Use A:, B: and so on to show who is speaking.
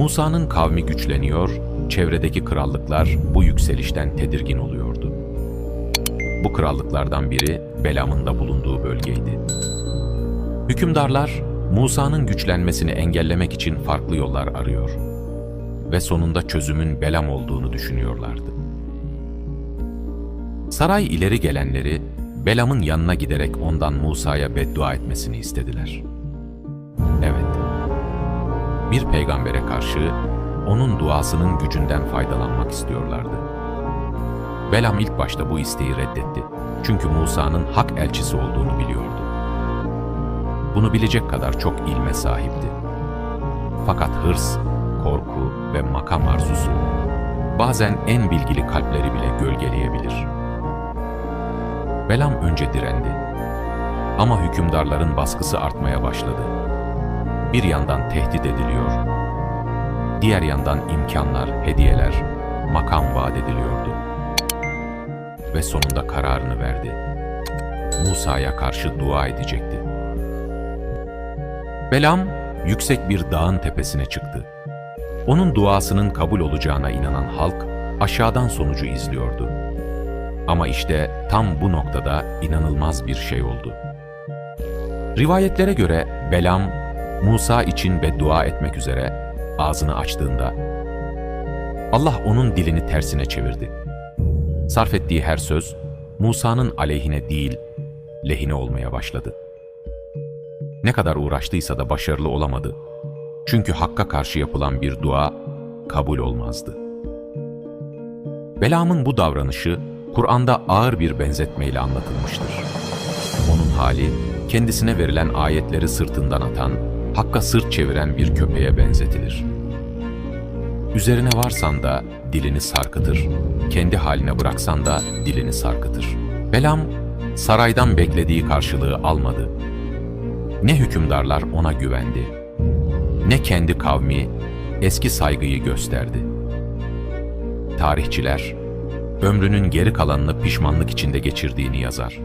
A: Musa'nın kavmi güçleniyor, çevredeki krallıklar bu yükselişten tedirgin oluyordu. Bu krallıklardan biri Belam'ın da bulunduğu bölgeydi. Hükümdarlar Musa'nın güçlenmesini engellemek için farklı yollar arıyor ve sonunda çözümün Belam olduğunu düşünüyorlardı. Saray ileri gelenleri Belam'ın yanına giderek ondan Musa'ya beddua etmesini istediler. Bir peygambere karşı onun duasının gücünden faydalanmak istiyorlardı. Belam ilk başta bu isteği reddetti. Çünkü Musa'nın hak elçisi olduğunu biliyordu. Bunu bilecek kadar çok ilme sahipti. Fakat hırs, korku ve makam arzusu bazen en bilgili kalpleri bile gölgeleyebilir. Belam önce direndi. Ama hükümdarların baskısı artmaya başladı. Bir yandan tehdit ediliyor, diğer yandan imkanlar, hediyeler, makam vaat ediliyordu. Ve sonunda kararını verdi. Musa'ya karşı dua edecekti. Belam, yüksek bir dağın tepesine çıktı. Onun duasının kabul olacağına inanan halk, aşağıdan sonucu izliyordu. Ama işte tam bu noktada inanılmaz bir şey oldu. Rivayetlere göre Belam, Musa için beddua etmek üzere ağzını açtığında Allah onun dilini tersine çevirdi. Sarf ettiği her söz Musa'nın aleyhine değil, lehine olmaya başladı. Ne kadar uğraştıysa da başarılı olamadı. Çünkü Hakk'a karşı yapılan bir dua kabul olmazdı. Belam'ın bu davranışı Kur'an'da ağır bir benzetmeyle anlatılmıştır. Onun hali kendisine verilen ayetleri sırtından atan, Hakk'a sırt çeviren bir köpeğe benzetilir. Üzerine varsan da dilini sarkıtır, kendi haline bıraksan da dilini sarkıtır. Belam, saraydan beklediği karşılığı almadı. Ne hükümdarlar ona güvendi, ne kendi kavmi eski saygıyı gösterdi. Tarihçiler, ömrünün geri kalanını pişmanlık içinde geçirdiğini yazar.